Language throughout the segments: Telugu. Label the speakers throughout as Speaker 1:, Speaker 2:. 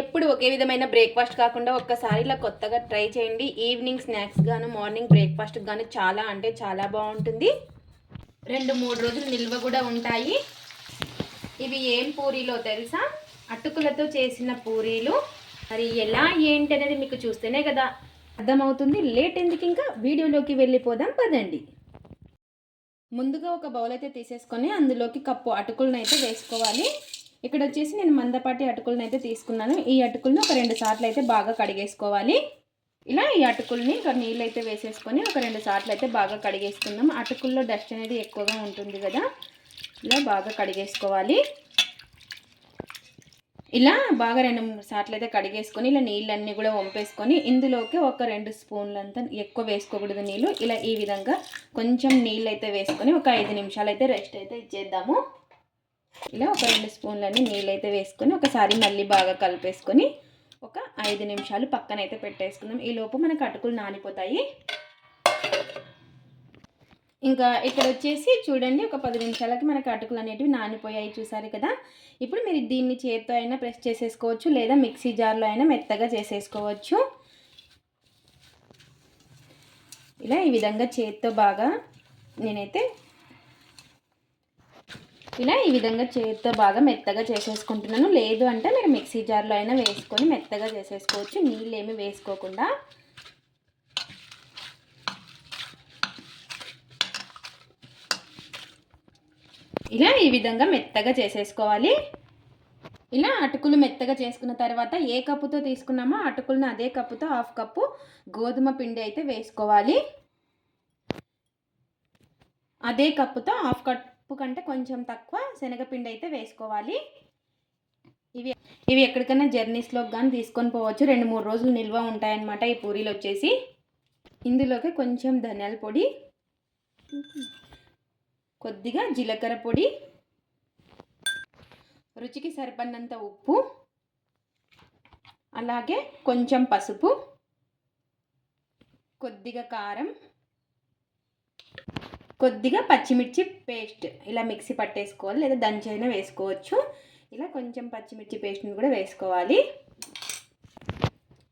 Speaker 1: ఎప్పుడు ఒకే విధమైన బ్రేక్ఫాస్ట్ కాకుండా ఒక్కసారి ఇలా కొత్తగా ట్రై చేయండి. ఈవినింగ్ స్నాక్స్ గాను మార్నింగ్ బ్రేక్ఫాస్ట్ గాను చాలా అంటే చాలా బాగుంటుంది. రెండు మూడు రోజులు నిల్వ కూడా ఉంటాయి. ఇవి ఏం పూరీలో తెలుసా? అటుకులతో చేసిన పూరీలు. మరి ఎలా ఏంటి అనేది మీకు చూస్తేనే కదా అర్థమవుతుంది. లేట్ ఎందుకు ఇంకా? వీడియోలోకి వెళ్ళిపోదాం పదండి. ముందుగా ఒక బౌల్ అయితే తీసేసుకొని అందులోకి కప్పు అటుకులను అయితే వేసుకోవాలి. ఇక్కడ వచ్చేసి నేను మందపాటి అటుకులను అయితే తీసుకున్నాను. ఈ అటుకులను ఒక రెండు సార్లు అయితే బాగా కడిగేసుకోవాలి. ఇలా ఈ అటుకుల్ని ఒక నీళ్ళు అయితే వేసేసుకొని ఒక రెండు సార్లు అయితే బాగా కడిగేసుకుందాం. అటుకుల్లో డస్ట్ అనేది ఎక్కువగా ఉంటుంది కదా ఇలా బాగా కడిగేసుకోవాలి. ఇలా బాగా రెండు మూడు సార్లు అయితే కడిగేసుకొని ఇలా నీళ్ళన్నీ కూడా వంపేసుకొని ఇందులోకి ఒక రెండు స్పూన్లంతా ఎక్కువ వేసుకోకూడదు నీళ్ళు. ఇలా ఈ విధంగా కొంచెం నీళ్ళు అయితే వేసుకొని ఒక ఐదు నిమిషాలు అయితే రెస్ట్ అయితే ఇచ్చేద్దాము. ఇలా ఒక రెండు స్పూన్లన్నీ నీళ్ళు అయితే వేసుకొని ఒకసారి మళ్ళీ బాగా కలిపేసుకొని ఒక ఐదు నిమిషాలు పక్కన అయితే పెట్టేసుకుందాం. ఈ లోపు మనకు అటుకులు నానిపోతాయి. ఇంకా ఇక్కడ వచ్చేసి చూడండి ఒక పది నిమిషాలకి మనకు అటుకులు అనేటివి నానిపోయాయి చూసారు కదా. ఇప్పుడు మీరు దీన్ని చేత్తో అయినా ప్రెస్ చేసేసుకోవచ్చు లేదా మిక్సీ జార్లో అయినా మెత్తగా చేసేసుకోవచ్చు. ఇలా ఈ విధంగా చేత్తో బాగా నేనైతే ఇలా ఈ విధంగా చేతితో బాగా మెత్తగా చేసేసుకుంటున్నాను. లేదు అంటే మీరు మిక్సీ జార్లో అయినా వేసుకొని మెత్తగా చేసేసుకోవచ్చు. నీళ్ళు ఏమి వేసుకోకుండా. ఇలా ఈ విధంగా మెత్తగా చేసేసుకోవాలి. ఇలా అటుకులు మెత్తగా చేసుకున్న తర్వాత ఏ కప్పుతో తీసుకున్నామో అటుకులను అదే కప్పుతో హాఫ్ కప్పు గోధుమ పిండి అయితే వేసుకోవాలి. అదే కప్పుతో హాఫ్ కప్ కప్పు కంటే కొంచెం తక్కువ శనగపిండి అయితే వేసుకోవాలి. ఇవి ఇవి ఎక్కడికైనా జర్నీస్లోకి కానీ తీసుకొని పోవచ్చు. రెండు మూడు రోజులు నిల్వ ఉంటాయన్నమాట ఈ పూరీలు వచ్చేసి. ఇందులోకి కొంచెం ధనియాల పొడి కొద్దిగా జీలకర్ర పొడి రుచికి సరిపడినంత ఉప్పు అలాగే కొంచెం పసుపు కొద్దిగా కారం కొద్దిగా పచ్చిమిర్చి పేస్ట్ ఇలా మిక్సీ పట్టేసుకోవాలి లేదా దంచైనా వేసుకోవచ్చు. ఇలా కొంచెం పచ్చిమిర్చి పేస్ట్ని కూడా వేసుకోవాలి.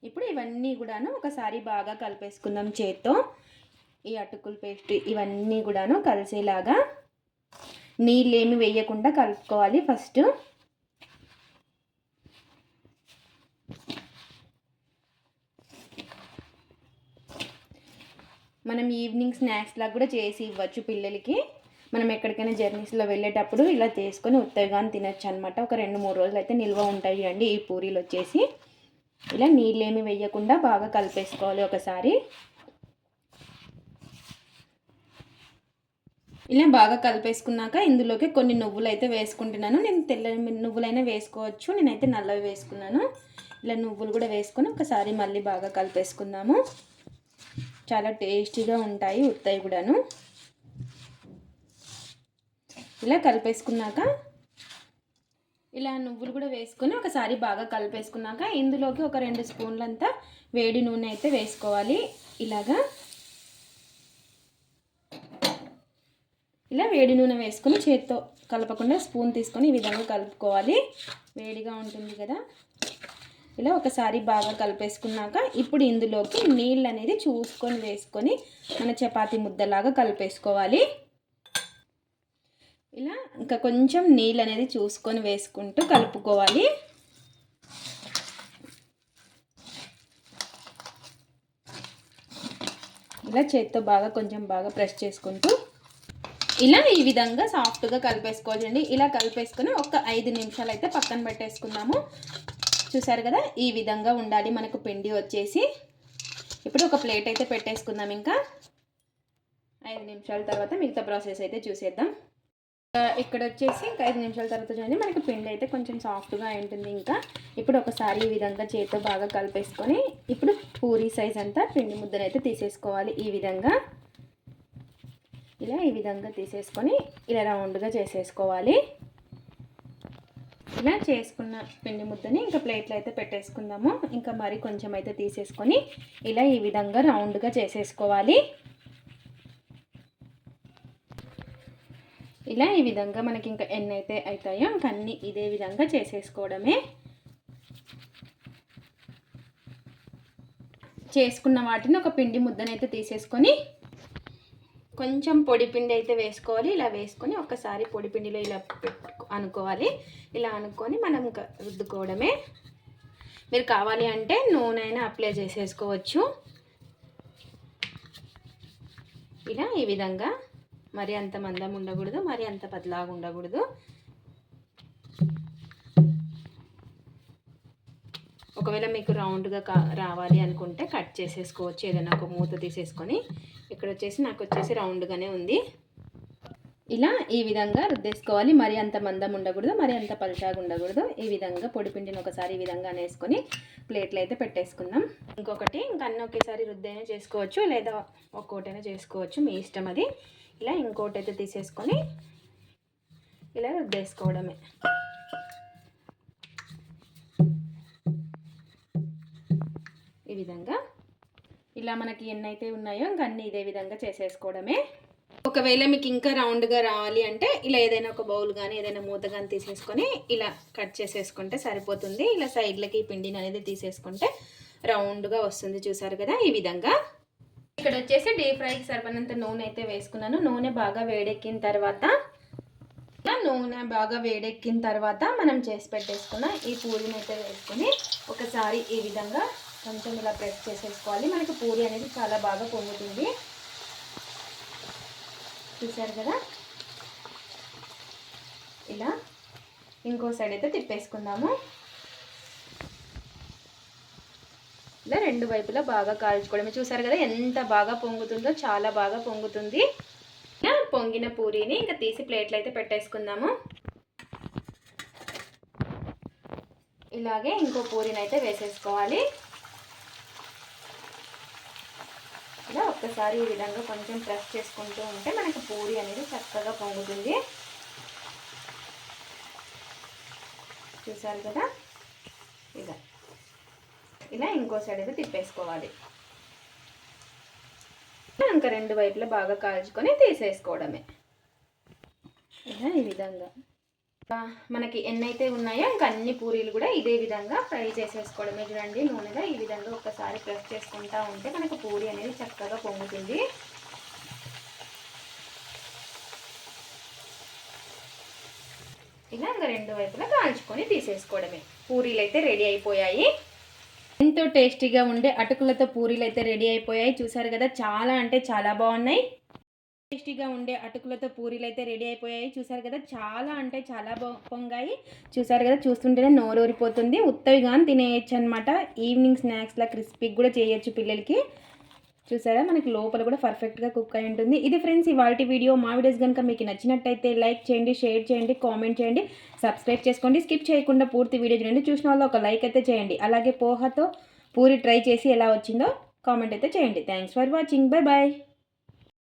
Speaker 1: ఇప్పుడు ఇవన్నీ కూడాను ఒకసారి బాగా కలిపేసుకుందాం చేత్తో. ఈ అటుకుల పేస్ట్ ఇవన్నీ కూడాను కలిసేలాగా నీళ్ళు ఏమి వేయకుండా కలుపుకోవాలి ఫస్ట్. మనం ఈవినింగ్ స్నాక్స్ లాగా కూడా చేసి ఇవ్వచ్చు పిల్లలకి. మనం ఎక్కడికైనా జర్నీస్లో వెళ్ళేటప్పుడు ఇలా చేసుకొని ఉత్తగా తినచ్చు అనమాట ఒక రెండు మూడు రోజులు అయితే నిల్వ ఉంటాయి అండి ఈ పూరీలు వచ్చేసి. ఇలా నీళ్ళు ఏమి వేయకుండా బాగా కలిపేసుకోవాలి ఒకసారి. ఇలా బాగా కలిపేసుకున్నాక ఇందులోకి కొన్ని నువ్వులు అయితే వేసుకుంటున్నాను. నేను తెల్ల నువ్వులైనా వేసుకోవచ్చు. నేనైతే నల్లవి వేసుకున్నాను. ఇలా నువ్వులు కూడా వేసుకొని ఒకసారి మళ్ళీ బాగా కలిపేసుకుందాము. చాలా టేస్టీగా ఉంటాయి ఉత్తాయి కూడాను. ఇలా కలిపేసుకున్నాక ఇలా నువ్వులు కూడా వేసుకొని ఒకసారి బాగా కలిపేసుకున్నాక ఇందులోకి ఒక రెండు స్పూన్లంతా వేడి నూనె అయితే వేసుకోవాలి. ఇలాగా ఇలా వేడి నూనె వేసుకొని చేత్తో కలపకుండా స్పూన్ తీసుకొని ఈ విధంగా కలుపుకోవాలి. వేడిగా ఉంటుంది కదా. ఇలా ఒకసారి బాగా కలిపేసుకున్నాక ఇప్పుడు ఇందులోకి నీళ్ళు అనేది చూసుకొని వేసుకొని మన చపాతి ముద్దలాగా కలిపేసుకోవాలి. ఇలా ఇంకా కొంచెం నీళ్ళు అనేది చూసుకొని వేసుకుంటూ కలుపుకోవాలి. ఇలా చేత్తో బాగా కొంచెం బాగా ప్రెస్ చేసుకుంటూ ఇలా ఈ విధంగా సాఫ్ట్గా కలిపేసుకోవాలండి. ఇలా కలిపేసుకుని ఒక ఐదు నిమిషాలు అయితే పక్కన పెట్టేసుకుందాము. చూసారు కదా? ఈ విధంగా ఉండాలి. మనకు పిండి వచ్చేసి. ఇప్పుడు ఒక ప్లేట్ అయితే పెట్టేసుకుందాం ఇంకా. ఐదు నిమిషాల తర్వాత మిగతా ప్రాసెస్ అయితే చూసేద్దాం. ఇక్కడ వచ్చేసి ఇంకా ఐదు నిమిషాల తర్వాత చూడండి. మనకి పిండి అయితే కొంచెం సాఫ్ట్గా ఉంటుంది ఇంకా. ఇప్పుడు ఒకసారి ఈ విధంగా చేతితో బాగా కలిపేసుకొని ఇప్పుడు పూరీ సైజ్ అంతా పిండి ముద్దను అయితే తీసేసుకోవాలి ఈ విధంగా. ఇలా ఈ విధంగా తీసేసుకొని ఇలా రౌండ్గా చేసేసుకోవాలి. ఇలా చేసుకున్న పిండి ముద్దని ఇంకా ప్లేట్లు అయితే పెట్టేసుకుందాము. ఇంకా మరి కొంచెం అయితే తీసేసుకొని ఇలా ఈ విధంగా రౌండ్గా చేసేసుకోవాలి. ఇలా ఈ విధంగా మనకి ఇంకా ఎన్ని అయితే అవుతాయో ఇంకా అన్నీ ఇదే విధంగా చేసేసుకోవడమే. చేసుకున్న వాటిని ఒక పిండి ముద్దనైతే తీసేసుకొని కొంచెం పొడి పిండి అయితే వేసుకోవాలి. ఇలా వేసుకొని ఒకసారి పొడిపిండిలో ఇలా అనుకోవాలి. ఇలా అనుకొని మనం రుద్దుకోవడమే. మీరు కావాలి అంటే నూనె అయినా అప్లై చేసేసుకోవచ్చు. ఇలా ఈ విధంగా మరి అంత మందం ఉండకూడదు మరి అంత పతలాగా ఉండకూడదు. ఒకవేళ మీకు రౌండ్గా కా రావాలి అనుకుంటే కట్ చేసేసుకోవచ్చు. ఏదైనా ఒక మూత తీసేసుకొని ఇక్కడ వచ్చేసి నాకు వచ్చేసి రౌండ్గానే ఉంది. ఇలా ఈ విధంగా రుద్దేసుకోవాలి. మరి అంత మందం ఉండకూడదు మరి అంత పలుచాగా ఉండకూడదు. ఈ విధంగా పొడిపిండిని ఒకసారి ఈ విధంగా అనేసుకొని ప్లేట్లు అయితే పెట్టేసుకుందాం. ఇంకొకటి ఇంకా అన్నీ ఒకేసారి రుద్దైనా చేసుకోవచ్చు లేదా ఒక్కోటైనా చేసుకోవచ్చు. మీ ఇష్టం అది. ఇలా ఇంకోటి అయితే తీసేసుకొని ఇలా రుద్దేసుకోవడమే. ఈ విధంగా ఇలా మనకి ఎన్ని అయితే ఉన్నాయో ఇంకా అన్ని ఇదే విధంగా చేసేసుకోవడమే. ఒకవేళ మీకు ఇంకా రౌండ్గా రావాలి అంటే ఇలా ఏదైనా ఒక బౌల్ కానీ ఏదైనా మూత కానీ తీసేసుకొని ఇలా కట్ చేసేసుకుంటే సరిపోతుంది. ఇలా సైడ్లకి పిండిని అనేది తీసేసుకుంటే రౌండ్గా వస్తుంది చూసారు కదా ఈ విధంగా. ఇక్కడ వచ్చేసి డీప్ ఫ్రైకి సరిపడినంత నూనె అయితే వేసుకున్నాను. నూనె బాగా వేడెక్కిన తర్వాత ఇలా నూనె బాగా వేడెక్కిన తర్వాత మనం చేసి పెట్టేసుకున్న ఈ పూరిని అయితే వేసుకొని ఒకసారి ఈ విధంగా కొంచెం ఇలా ప్రెస్ చేసేసుకోవాలి. మనకి పూరి అనేది చాలా బాగా పొంగుతుంది. చూసారు కదా? ఇలా ఇంకో సైడ్ అయితే తిప్పేసుకుందాము. ఇలా రెండు వైపులా బాగా కాల్చుకోవడమే చూసారు కదా ఎంత బాగా పొంగుతుందో చాలా బాగా పొంగుతుంది. పొంగిన పూరీని ఇంకా తీసి ప్లేట్లు అయితే పెట్టేసుకుందాము. ఇలాగే ఇంకో పూరీని అయితే వేసేసుకోవాలి. ఇలా ఒక్కసారి ఈ విధంగా కొంచెం ప్రెస్ చేసుకుంటూ ఉంటే మనకి పూరి అనేది చక్కగా పొంగుతుంది. చూసారు కదా? ఇలా ఇలా ఇంకో సైడ్ అయితే తిప్పేసుకోవాలి. ఇంకా రెండు వైపులా బాగా కాల్చుకొని తీసేసుకోవడమే. ఇలా ఈ విధంగా. మనకి ఎన్నైతే ఉన్నాయో ఇంకా అన్ని పూరీలు కూడా ఇదే విధంగా ఫ్రై చేసేసుకోవడమే. చూడండి నూనెగా ఈ విధంగా ఒకసారి ప్రెస్ చేసుకుంటా ఉంటే మనకు పూరి అనేది చక్కగా పొంగుతుంది. ఇలా ఇంకా రెండు వైపులా కాల్చుకొని తీసేసుకోవడమే. పూరీలు అయితే రెడీ అయిపోయాయి. ఎంతో టేస్టీగా ఉండే అటుకులతో పూరీలు అయితే రెడీ అయిపోయాయి. చూసారు కదా చాలా అంటే చాలా బాగున్నాయి. టేస్టీగా ఉండే అటుకులతో పూరీలు అయితే రెడీ అయిపోయాయి. చూసారు కదా చాలా అంటే చాలా బా పొంగాయి. చూసారు కదా చూస్తుంటేనే నోరు ఊరిపోతుంది ఉత్తవి కానీ తినేయచ్చు అనమాట ఈవినింగ్ స్నాక్స్లా క్రిస్పీకి కూడా చేయొచ్చు పిల్లలకి. చూసారా మనకి లోపల కూడా పర్ఫెక్ట్గా కుక్ అయి ఉంటుంది. ఇది ఫ్రెండ్స్ ఇవాళ వీడియో. మా వీడియోస్ కనుక మీకు నచ్చినట్టయితే లైక్ చేయండి షేర్ చేయండి కామెంట్ చేయండి సబ్స్క్రైబ్ చేసుకోండి. స్కిప్ చేయకుండా పూర్తి వీడియో చూడండి. చూసిన వాళ్ళు ఒక లైక్ అయితే చేయండి. అలాగే పోహతో పూరి ట్రై చేసి ఎలా వచ్చిందో కామెంట్ అయితే చేయండి. Thanks for watching bye bye